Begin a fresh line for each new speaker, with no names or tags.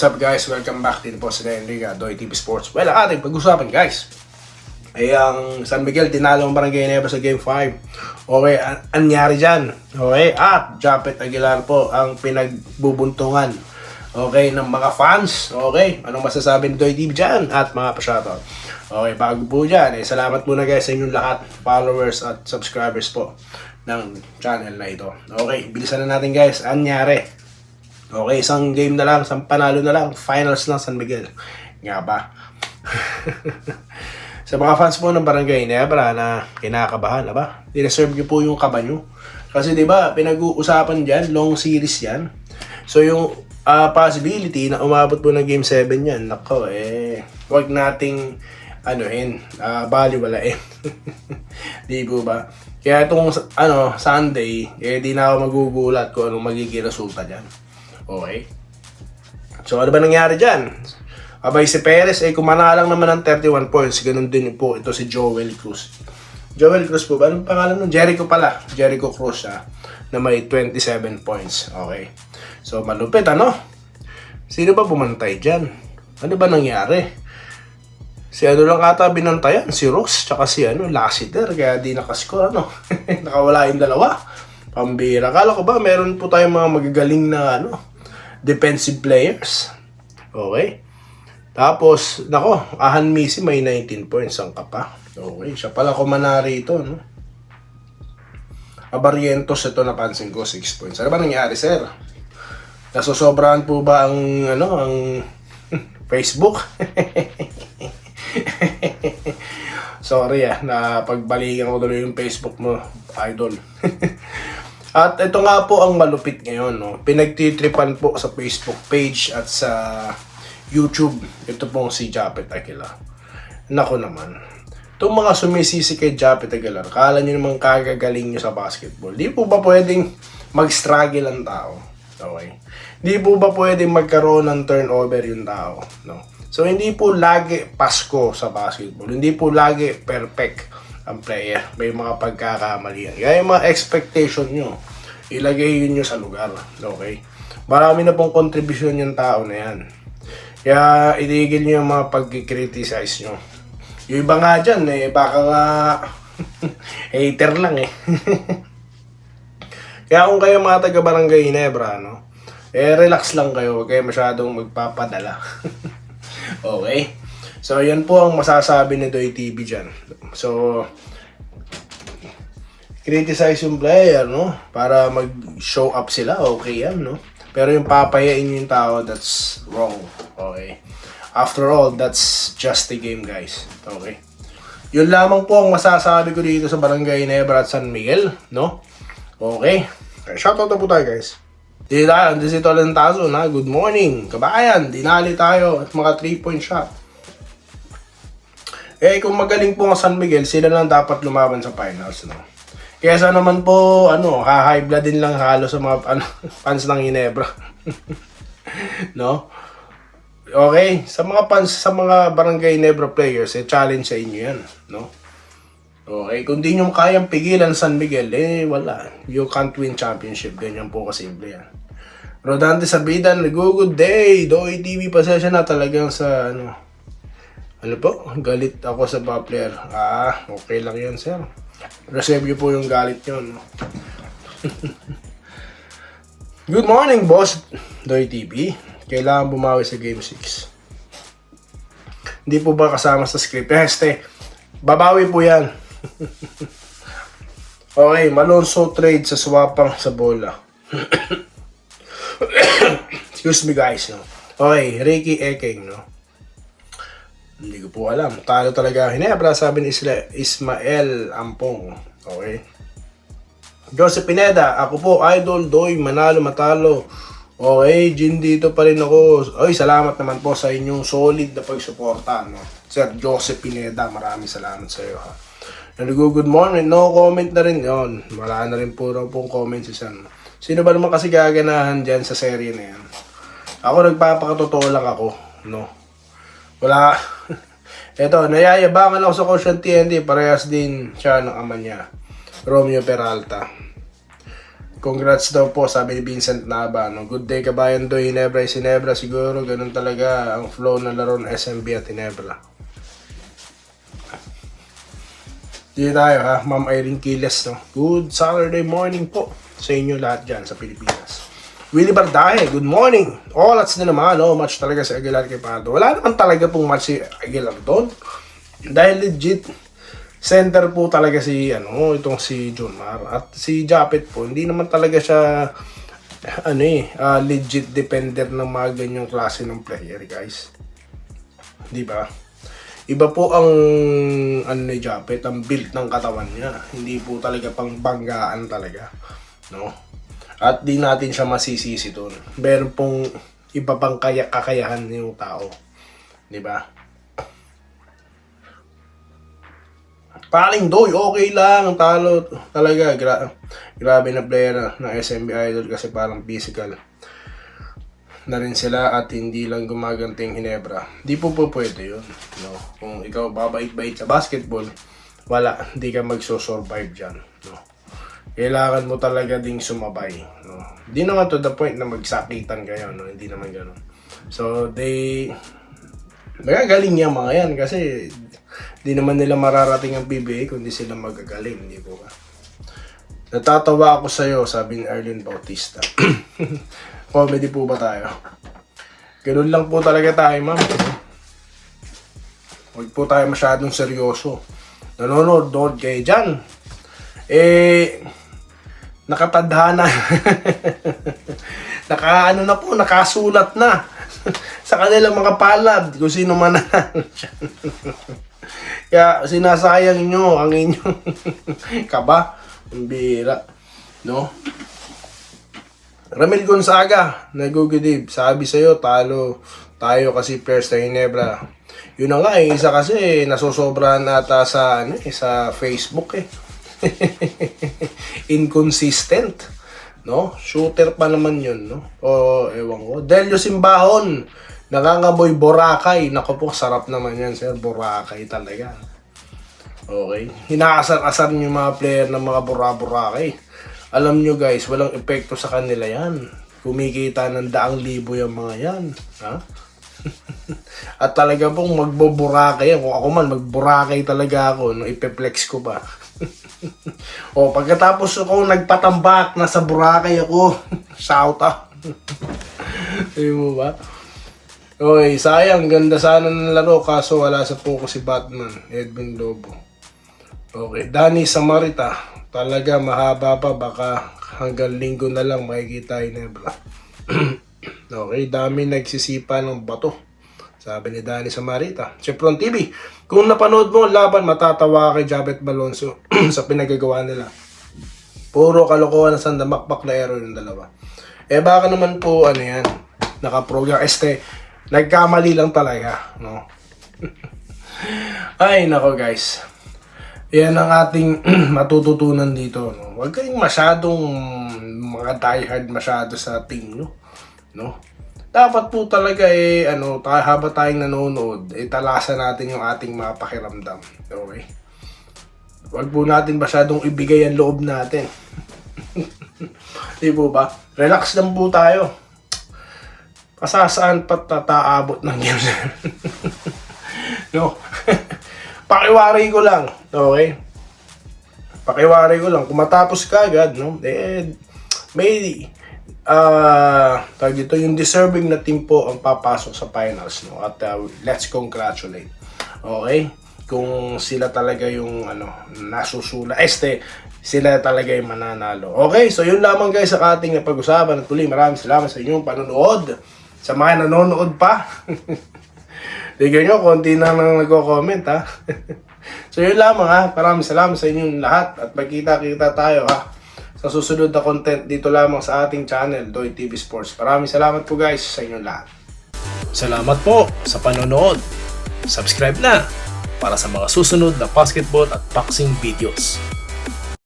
What's up guys? Welcome back din po sa Enrica, Doy TV Sports. Well, ang ating pag-usapan guys, ay ang San Miguel tinalo ang Barangay Nueva sa Game 5. Okay, an- anyari dyan. Okay, at Japet Aguilar po ang pinagbubuntungan okay, ng mga fans. Okay, anong masasabi ni Doy TV dyan? At mga pa-shoutout. Okay, bago po dyan, eh, salamat muna guys sa inyong lahat, followers at subscribers po ng channel na ito. Okay, bilisan na natin guys. Anyari? Okay, isang game na lang, isang panalo na lang, finals ng San Miguel. Nga ba? sa mga fans po ng Barangay Nebra na kinakabahan, ba? I-reserve nyo po yung kaba nyo. Kasi di ba pinag-uusapan dyan, long series yan. So yung ah, possibility na umabot po ng game 7 yan, nako eh, wag nating anuhin, uh, baliwalain. di po ba? Kaya itong ano, Sunday, eh di na ako magugulat kung anong magiging resulta dyan. Okay? So ano ba nangyari dyan? Abay si Perez ay kumanalang naman ng 31 points. Ganun din po ito si Joel Cruz. Joel Cruz po ba? Anong pangalan nun? Jericho pala. Jericho Cruz siya. Na may 27 points. Okay. So malupit ano? Sino ba bumantay dyan? Ano ba nangyari? Si ano lang ata binantayan, si Ross, tsaka si ano, Lassiter, kaya di nakascore, ano. Nakawala yung dalawa. Pambira. Kala ko ba, meron po tayong mga magagaling na, ano, defensive players. Okay. Tapos, nako, Ahan Misi may 19 points ang kapa. Okay, siya pala kumanari ito, no? Abarientos, ito napansin ko, 6 points. Ano ba nangyari, sir? Nasosobrahan po ba ang, ano, ang Facebook? Sorry ah, na pagbalikan ko tuloy yung Facebook mo, idol. at ito nga po ang malupit ngayon, no? Pinagtitripan po sa Facebook page at sa YouTube. Ito pong si Japet Aguilar. Nako naman. Itong mga sumisisi kay Japet Aguilar, kala nyo naman kagagaling nyo sa basketball. Di po ba pwedeng mag-struggle ang tao? Okay. Di po ba pwedeng magkaroon ng turnover yung tao? No. So, hindi po lagi Pasko sa basketball. Hindi po lagi perfect ang player. May mga pagkakamali yan. Kaya yung mga expectation nyo, ilagay yun nyo sa lugar. Okay? Marami na pong contribution yung tao na yan. Kaya itigil nyo yung mga pag-criticize nyo. Yung iba nga dyan, eh, baka nga hater lang eh. Kaya kung kayo mga taga Barangay Ginebra, no, eh relax lang kayo, huwag kayo masyadong magpapadala. okay? So, yan po ang masasabi ni Doy TV dyan. So, criticize yung player, no? Para mag-show up sila, okay yan, no? Pero yung papayain yung tao, that's wrong. Okay? After all, that's just the game, guys. Okay? Yun lamang po ang masasabi ko dito sa Barangay Nebra at San Miguel, no? Okay? okay shoutout na po tayo, guys. Di tayo, di si Tolentazo na, good morning. Kabayan, dinali tayo at mga 3-point shot. Eh, kung magaling po ang San Miguel, sila lang dapat lumaban sa finals, no? Kesa naman po, ano, ha-high blood din lang halos sa mga ano, fans ng Ginebra. no? Okay, sa mga fans, sa mga Barangay Ginebra players, eh, challenge sa inyo yan, no? Okay, kung di nyo kayang pigilan San Miguel, eh, wala. You can't win championship. Ganyan po kasimple yan. Rodante Sabidan, good day. Doy TV, pasensya na talagang sa, ano, ano po, galit ako sa player. Ah, okay lang yan, sir. Reserve nyo po yung galit no? Good morning, boss. Doy TV. Kailangan bumawi sa Game 6. Hindi po ba kasama sa script? Este, babawi po yan. okay, Malonzo trade sa swapang sa bola. Excuse me guys, no? Okay, Ricky Ekeng, no? Hindi ko po alam. Talo talaga Hinebra, sabi ni Isla Ismael Ampong. Okay. Joseph Pineda, ako po, idol, doy, manalo, matalo. Okay, Jin, dito pa rin ako. Oy, salamat naman po sa inyong solid na pagsuporta. No? Sir Joseph Pineda, maraming salamat sa iyo. Ha? Naligo, good morning. No comment na rin yon. Wala na rin po raw pong comment si San. Sino ba naman kasi gaganahan dyan sa serye na yan? Ako nagpapakatotoo lang ako. No? Wala. Eto, nayayabangan ako sa Quotient TNT. Parehas din siya ng ama niya. Romeo Peralta. Congrats daw po, sabi ni Vincent Nava. No? Good day, kabayan do. Hinebra, Sinebra. Siguro, ganun talaga ang flow ng laro ng SMB at Hinebra. Dito tayo ha, Ma'am Irene Quiles. No? Good Saturday morning po sa inyo lahat dyan sa Pilipinas. Willie Bardahe, good morning. All that's na naman, no? Match talaga si Aguilar kay Pato. Wala naman talaga pong match si Aguilar doon. Dahil legit, center po talaga si, ano, itong si Junmar. At si Japet po, hindi naman talaga siya, ano eh, ah, legit defender ng mga ganyang klase ng player, guys. Di ba? Iba po ang ano ni Japet, ang build ng katawan niya. Hindi po talaga pang banggaan talaga. No? At di natin siya masisisi doon. Meron pong iba pang kaya kakayahan yung tao. Di ba? Paling doy, okay lang, talo. Talaga, gra- grabe na player na, SMB Idol kasi parang physical na rin sila at hindi lang gumaganting Hinebra. Di po po pwede yun. No? Kung ikaw babait-bait sa basketball, wala, hindi ka magso-survive dyan. No? Kailangan mo talaga ding sumabay. No? Di naman to the point na magsakitan kayo. No? Hindi naman ganun. So, they... Magagaling niya mga yan kasi di naman nila mararating ang PBA kundi sila magagaling. Di po ba? Natatawa ako sa'yo, sabi ni Arlene Bautista. Comedy po ba tayo? Ganun lang po talaga tayo, ma'am. Huwag po tayo masyadong seryoso. Nanonood, nood kayo dyan. Eh, nakatadhana. Naka, ano na po, nakasulat na. sa kanilang mga palad, kung sino man. Kaya sinasayang nyo ang inyong kaba. Ang bihira. No? Ramil Gonzaga, nagugudib. Sabi sa'yo, talo tayo kasi first na Hinebra. Yun na nga eh, isa kasi nasusobrahan ata sa, ano, eh, sa Facebook eh. Inconsistent. No? Shooter pa naman yun, no? O, ewan ko. Delio Simbahon, nangangamoy Boracay. Naku po, sarap naman yan, sir. Boracay talaga. Okay. Hinaasar-asar yung mga player ng mga Bora-Boracay. Alam nyo guys, walang epekto sa kanila yan. Kumikita ng daang libo yung mga yan. Ha? At talaga pong magboburakay yan. Kung ako man, magburakay talaga ako. No, ipeplex ko ba? o pagkatapos ako nagpatambak, nasa Boracay ako. Shout out. Sabi mo ba? Okay, sayang. Ganda sana ng laro kaso wala sa focus si Batman. Edwin Lobo. Okay, Danny Samarita. Talaga mahaba pa. Baka hanggang linggo na lang makikita yung Nebra. okay, dami nagsisipa ng bato. Sabi ni Danny Samarita. Chevron TV, kung napanood mo ang laban, matatawa kay Jabet Balonso sa pinagagawa nila. Puro kalokohan na sandamakpak na error yung dalawa. Eh baka naman po, ano yan, nakaprogram. Este, nagkamali lang talaga, no? Ay, nako guys. Yan ang ating matututunan dito, no? Huwag kayong masyadong mga diehard masyado sa team, no? No? Dapat po talaga eh, ano, tayo, habang tayong nanonood, eh, natin yung ating mga pakiramdam. Okay? Huwag po natin masyadong ibigay ang loob natin. Di po ba? Relax lang po tayo. Pasasaan pa tataabot ng games. no? Pakiwari ko lang. Okay? Pakiwari ko lang. Kung matapos ka agad, no? Eh, may ah tag dito yung deserving na team po ang papasok sa finals no? At uh, let's congratulate. Okay? Kung sila talaga yung ano nasusula este sila talaga yung mananalo. Okay? So yun lamang guys sa ating napag-usapan. At tuloy maraming salamat sa inyong panonood. Sa mga nanonood pa. Tignan nyo, konti na nang nagko-comment ha. so yun lamang ha. Maraming salamat sa inyong lahat. At magkita-kita tayo ha. Sa susunod na content dito lamang sa ating channel, Doy TV Sports. Maraming salamat po guys sa inyong lahat.
Salamat po sa panonood. Subscribe na para sa mga susunod na basketball at boxing videos.